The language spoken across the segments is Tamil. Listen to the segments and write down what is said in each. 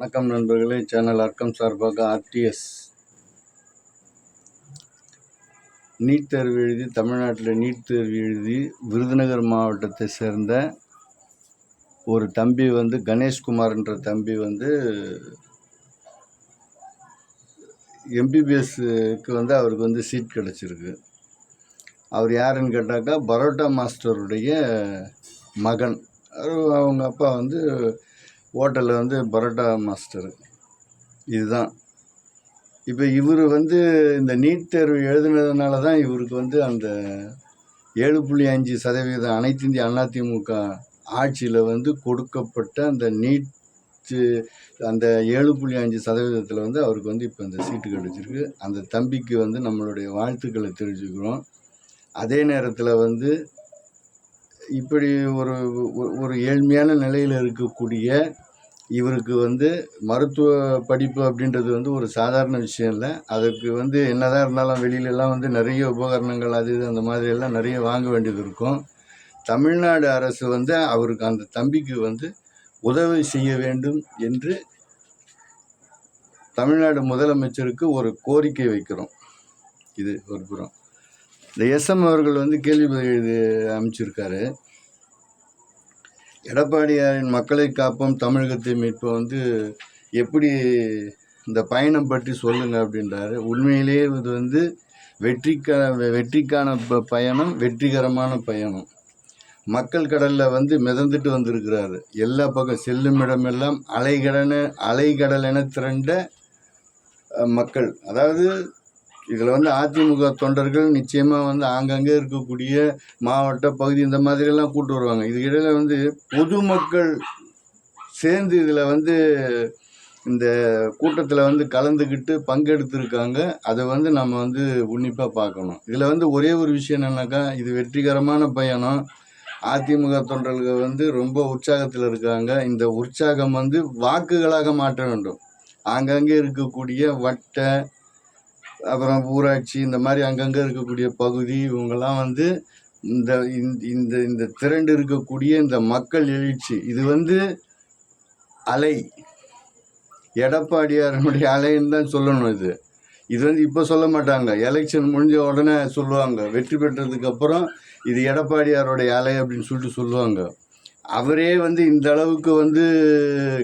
வணக்கம் நண்பர்களே. சேனல் அர்க்கம் சார்பாக ஆர்டிஎஸ் நீட் தேர்வு எழுதி தமிழ்நாட்டில் நீட் தேர்வு எழுதி விருதுநகர் மாவட்டத்தை சேர்ந்த ஒரு தம்பி வந்து கணேஷ்குமார்ன்ற தம்பி வந்து எம்பிபிஎஸ்க்கு வந்து அவருக்கு வந்து சீட் கிடச்சிருக்கு. அவர் யாருன்னு கேட்டாக்கா பரோட்டா மாஸ்டருடைய மகன். அவங்க அப்பா வந்து ஹோட்டலில் வந்து பரோட்டா மாஸ்டர். இதுதான். இப்போ இவர் வந்து இந்த நீட் தேர்வு எழுதுனதுனால தான் இவருக்கு வந்து அந்த ஏழு புள்ளி அஞ்சு சதவீதம் அனைத்து இந்திய அதிமுக ஆட்சியில் வந்து கொடுக்கப்பட்ட அந்த நீட் அந்த ஏழு புள்ளி அஞ்சு சதவீதத்தில் வந்து அவருக்கு வந்து இப்போ இந்த சீட்டு கிடைச்சிருக்கு. அந்த தம்பிக்கு வந்து நம்மளுடைய வாழ்த்துக்களை தெரிஞ்சுக்கிறோம் அதே நேரத்தில் வந்து இப்படி ஒரு- ஒரு ஏழ்மையான நிலையில் இருக்கக்கூடிய இவருக்கு வந்து மருத்துவ படிப்பு அப்படின்றது வந்து ஒரு சாதாரண விஷயம் இல்லை. அதுக்கு வந்து என்னதான் இருந்தாலும் வெளியிலலாம் வந்து நிறைய உபகரணங்கள் அது இது அந்த மாதிரி எல்லாம் நிறைய வாங்க வேண்டியது இருக்கும். தமிழ்நாடு அரசு வந்து அவருக்கு அந்த தம்பிக்கு வந்து உதவி செய்ய வேண்டும் என்று தமிழ்நாடு முதலமைச்சருக்கு ஒரு கோரிக்கை வைக்கிறோம். இது ஒரு புறம். இந்த எஸ்எம் அவர்கள் வந்து கேள்வி இது அமைச்சிருக்காரு. எடப்பாடியாரின் மக்களை காப்போம் தமிழகத்தை மீட்போம் வந்து எப்படி இந்த பயணம் பற்றி சொல்லுங்கள் அப்படின்றாரு. உண்மையிலேயே இது வந்து வெற்றிக்கான வெற்றிக்கான ப- பயணம் வெற்றிகரமான பயணம். மக்கள் கடலில் வந்து மிதந்துட்டு வந்திருக்கிறாரு. எல்லா பக்கம் செல்லும் இடமெல்லாம் அலைகடன அலைகடல் என திரண்ட மக்கள். அதாவது இதில் வந்து அதிமுக தொண்டர்கள் நிச்சயமாக வந்து ஆங்காங்கே இருக்கக்கூடிய மாவட்ட பகுதி இந்த மாதிரியெல்லாம் கூட்டு வருவாங்க. இது இடையில வந்து பொதுமக்கள் சேர்ந்து இதில் வந்து இந்த கூட்டத்தில் வந்து கலந்துக்கிட்டு பங்கெடுத்திருக்காங்க. அதை வந்து நம்ம வந்து உன்னிப்பாக பார்க்கணும். இதில் வந்து ஒரே ஒரு விஷயம் என்னன்னாக்கா இது வெற்றிகரமான பயணம். அதிமுக தொண்டர்கள் வந்து ரொம்ப உற்சாகத்தில் இருக்காங்க. இந்த உற்சாகம் வந்து வாக்குகளாக மாற்ற வேண்டும். ஆங்காங்கே இருக்கக்கூடிய வட்ட அப்புறம் ஊராட்சி இந்த மாதிரி அங்கங்கே இருக்கக்கூடிய பகுதி இவங்கெல்லாம் வந்து இந்த இந்த- இந்த இந்த திரண்டு இருக்கக்கூடிய இந்த மக்கள் எழுச்சி இது வந்து அலை. எடப்பாடியாரனுடைய அலைன்னு தான் சொல்லணும் இது. இது வந்து இப்போ சொல்ல மாட்டாங்க. எலெக்ஷன் முடிஞ்ச உடனே சொல்லுவாங்க. வெற்றி பெற்றதுக்கு அப்புறம் இது எடப்பாடியாரோடைய அலை அப்படின்னு சொல்லிட்டு சொல்லுவாங்க. அவரே வந்து இந்த அளவுக்கு வந்து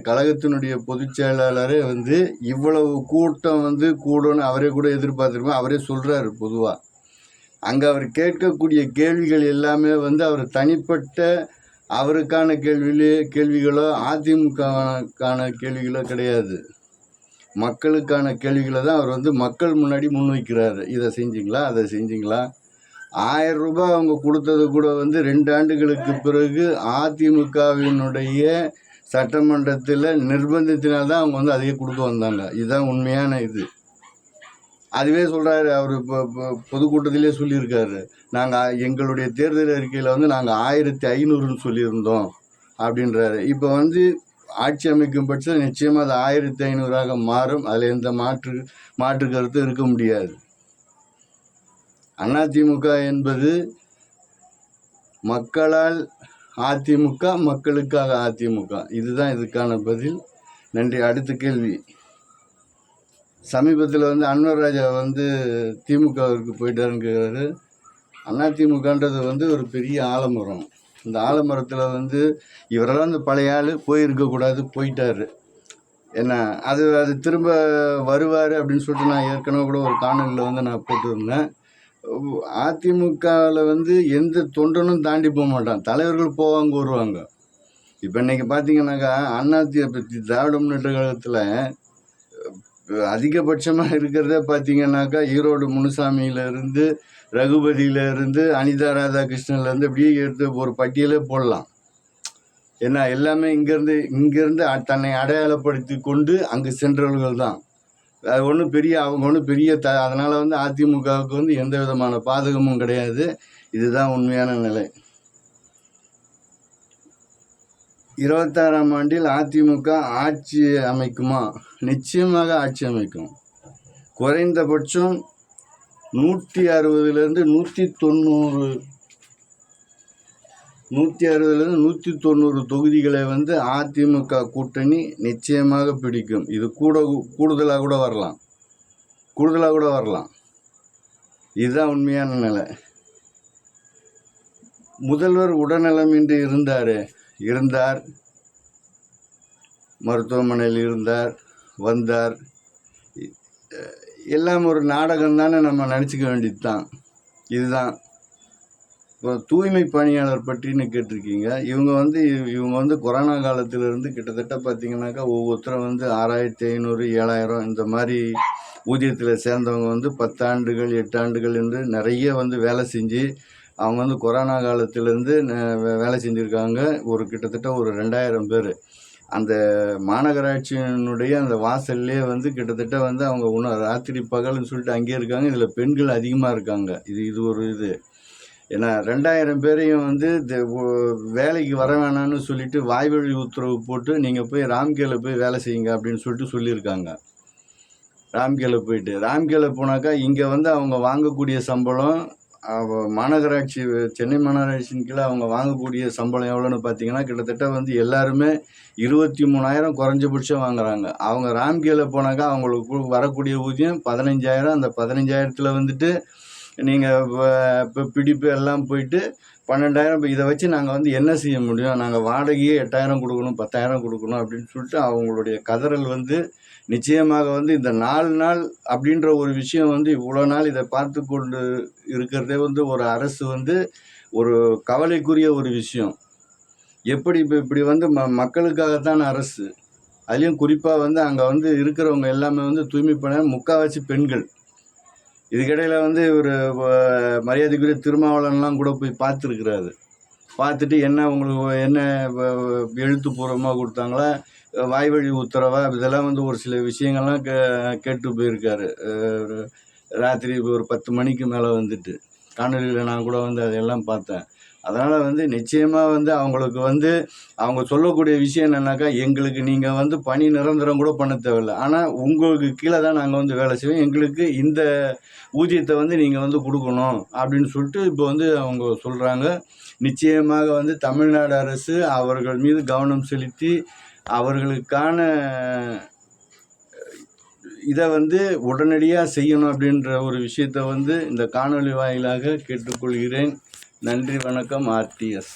கழகத்தினுடைய பொதுச் செயலாளரே வந்து இவ்வளவு கூட்டம் வந்து கூடும்னு அவரே கூட எதிர்பார்த்துருக்கோம். அவரே சொல்கிறாரு பொதுவாக அங்கே அவர் கேட்கக்கூடிய கேள்விகள் எல்லாமே வந்து அவர் தனிப்பட்ட அவருக்கான கேள்வியிலே கேள்விகளோ அதிமுகக்கான கேள்விகளோ கிடையாது. மக்களுக்கான கேள்விகளை தான் அவர் வந்து மக்கள் முன்னாடி முன்வைக்கிறாரு. இதை செஞ்சிங்களா அதை செஞ்சிங்களா? ஆயிரம் ரூபாய் அவங்க கொடுத்தது கூட வந்து ரெண்டு ஆண்டுகளுக்கு பிறகு அதிமுகவினுடைய சட்டமன்றத்தில் நிர்பந்தத்தினால் தான் அவங்க வந்து அதையே கொடுக்க வந்தாங்க. இதுதான் உண்மையான இது. அதுவே சொல்கிறாரு அவர் இப்போ பொதுக்கூட்டத்திலே சொல்லியிருக்காரு. நாங்கள் எங்களுடைய தேர்தல் அறிக்கையில் வந்து நாங்கள் ஆயிரத்தி ஐநூறுன்னு சொல்லியிருந்தோம் அப்படின்றாரு. இப்போ வந்து ஆட்சி அமைக்கும் பட்சம் நிச்சயமாக அது ஆயிரத்தி ஐநூறாக மாறும். அதில் எந்த மாற்று மாற்று கருத்தும் இருக்க முடியாது. அதிமுக என்பது மக்களால் அதிமுக மக்களுக்காக அதிமுக. இதுதான் இதுக்கான பதில். நன்றி. அடுத்த கேள்வி. சமீபத்தில் வந்து அன்வர் ராஜா வந்து திமுகவிற்கு போயிட்டாருங்கிறாரு அதிமுகன்றது வந்து ஒரு பெரிய ஆலமரம். இந்த ஆலமரத்தில் வந்து இவரெல்லாம் இந்த பழைய ஆள் போயிருக்கக்கூடாது போயிட்டாரு. என்ன அது அது திரும்ப வருவார் அப்படின்னு சொல்லிட்டு நான் ஏற்கனவே கூட ஒரு காணொலியில் வந்து நான் போட்டிருந்தேன். அதிமுகவில் வந்து எந்த தொண்டனும் தாண்டி போக மாட்டான். தலைவர்கள் போவாங்க வருவாங்க. இப்போ இன்னைக்கு பார்த்தீங்கன்னாக்கா அண்ணாத்தி திராவிட முன்னேற்ற கழகத்தில் அதிகபட்சமாக இருக்கிறதே பார்த்தீங்கன்னாக்கா ஈரோடு முனுசாமியிலேருந்து ரகுபதியிலேருந்து அனிதா ராதாகிருஷ்ணன்லேருந்து அப்படியே எடுத்து ஒரு பட்டியலே போடலாம். ஏன்னா எல்லாமே இங்கேருந்து இங்கேருந்து தன்னை அடையாளப்படுத்தி கொண்டு அங்கே சென்றவர்கள் தான். அது ஒன்றும் பெரிய அவங்க ஒன்றும் பெரிய த அதனால் வந்து அதிமுகவுக்கு வந்து எந்த விதமான பாதகமும் கிடையாது. இதுதான் உண்மையான நிலை. இருபத்தாறாம் ஆண்டில் அதிமுக ஆட்சி அமைக்குமா? நிச்சயமாக ஆட்சி அமைக்கும். குறைந்தபட்சம் நூற்றி அறுபதுலேருந்து நூற்றி தொண்ணூறு நூற்றி அறுபதுலேருந்து நூற்றி தொண்ணூறு தொகுதிகளை வந்து அதிமுக கூட்டணி நிச்சயமாக பிடிக்கும். இது கூட கூடுதலாக கூட வரலாம். கூடுதலாக கூட வரலாம். இதுதான் உண்மையான நிலை. முதல்வர் உடல்நலமின்றி இருந்தார். இருந்தார். மருத்துவமனையில் இருந்தார். வந்தார். எல்லாம் ஒரு நாடகம் தானே நம்ம நினச்சிக்க வேண்டியது தான் இதுதான். இப்போ தூய்மை பணியாளர் பற்றின்னு கேட்டிருக்கீங்க. இவங்க வந்து இவங்க வந்து கொரோனா காலத்திலிருந்து கிட்டத்தட்ட பார்த்தீங்கன்னாக்கா ஒவ்வொருத்தரும் வந்து ஆறாயிரத்தி ஐநூறு ஏழாயிரம் இந்த மாதிரி ஊதியத்தில் சேர்ந்தவங்க வந்து பத்தாண்டுகள் எட்டாண்டுகள் என்று நிறைய வந்து வேலை செஞ்சு அவங்க வந்து கொரோனா காலத்திலேருந்து வேலை செஞ்சுருக்காங்க. ஒரு கிட்டத்தட்ட ஒரு ரெண்டாயிரம் பேர். அந்த மாநகராட்சியினுடைய அந்த வாசல்லே வந்து கிட்டத்தட்ட வந்து அவங்க உண ராத்திரி பகல்னு சொல்லிட்டு அங்கேயே இருக்காங்க. இதில் பெண்கள் அதிகமாக இருக்காங்க. இது இது ஒரு இது. ஏன்னா ரெண்டாயிரம் பேரையும் வந்து வேலைக்கு வர வேணாம்னு சொல்லிட்டு வாய்வழி உத்தரவு போட்டு நீங்கள் போய் ராம்கேல போய் வேலை செய்யுங்க அப்படின்னு சொல்லிட்டு சொல்லியிருக்காங்க. ராம்கேல போயிட்டு. ராம்கேல போனாக்கா இங்கே வந்து அவங்க வாங்கக்கூடிய சம்பளம் மாநகராட்சி சென்னை மாநகராட்சியின் கீழே அவங்க வாங்கக்கூடிய சம்பளம் எவ்வளோன்னு பார்த்தீங்கன்னா கிட்டத்தட்ட வந்து எல்லாருமே இருபத்தி மூணாயிரம் குறைஞ்சபட்சம் வாங்குறாங்க. அவங்க ராம்கேல போனாக்கா அவங்களுக்கு வரக்கூடிய ஊதியம் பதினஞ்சாயிரம். அந்த பதினஞ்சாயிரத்தில் வந்துட்டு நீங்கள் இப்போ பிடிப்பு எல்லாம் போயிட்டு பன்னெண்டாயிரம் இப்போ இதை வச்சு நாங்கள் வந்து என்ன செய்ய முடியும்? நாங்கள் வாடகையே எட்டாயிரம் கொடுக்கணும் பத்தாயிரம் கொடுக்கணும் அப்படின்னு சொல்லிட்டு அவங்களுடைய கதறல் வந்து நிச்சயமாக வந்து இந்த நாலு நாள் அப்படின்ற ஒரு விஷயம் வந்து இவ்வளோ நாள் இதை பார்த்து கொண்டு இருக்கிறதே வந்து ஒரு அரசு வந்து ஒரு கவலைக்குரிய ஒரு விஷயம். எப்படி இப்போ இப்படி வந்து ம மக்களுக்காகத்தான் அரசு. அதுலேயும் குறிப்பாக வந்து அங்கே வந்து இருக்கிறவங்க எல்லாமே வந்து தூய்மை பண்ண முக்கால்வாசி பெண்கள். இதுக்கிடையில் வந்து ஒரு மரியாதைக்குரிய திருமாவளவன்லாம் கூட போய் பார்த்துருக்குறாரு. பார்த்துட்டு என்ன உங்களுக்கு என்ன எழுத்துப்பூர்வமாக கொடுத்தாங்களா வாய்வழி உத்தரவா இதெல்லாம் வந்து ஒரு சில விஷயங்கள்லாம் கே கேட்டு போயிருக்காரு. ராத்திரி ஒரு பத்து மணிக்கு மேலே வந்துட்டு. காணொலியில் நான் கூட வந்து அதையெல்லாம் பார்த்தேன். அதனால் வந்து நிச்சயமாக வந்து அவங்களுக்கு வந்து அவங்க சொல்லக்கூடிய விஷயம் என்னன்னாக்கா எங்களுக்கு நீங்கள் வந்து பணி நிரந்தரம் கூட பண்ண தேவையில்லை. ஆனால் உங்களுக்கு கீழே தான் நாங்கள் வந்து வேலை செய்வோம். எங்களுக்கு இந்த ஊதியத்தை வந்து நீங்கள் வந்து கொடுக்கணும் அப்படின்னு சொல்லிட்டு இப்போ வந்து அவங்க சொல்கிறாங்க நிச்சயமாக வந்து தமிழ்நாடு அரசு அவர்கள் மீது கவனம் செலுத்தி அவர்களுக்கான இதை வந்து உடனடியாக செய்யணும் அப்படின்ற ஒரு விஷயத்தை வந்து இந்த காணொளி வாயிலாக கேட்டுக்கொள்கிறேன். நன்றி வணக்கம் ஆர்டிஎஸ்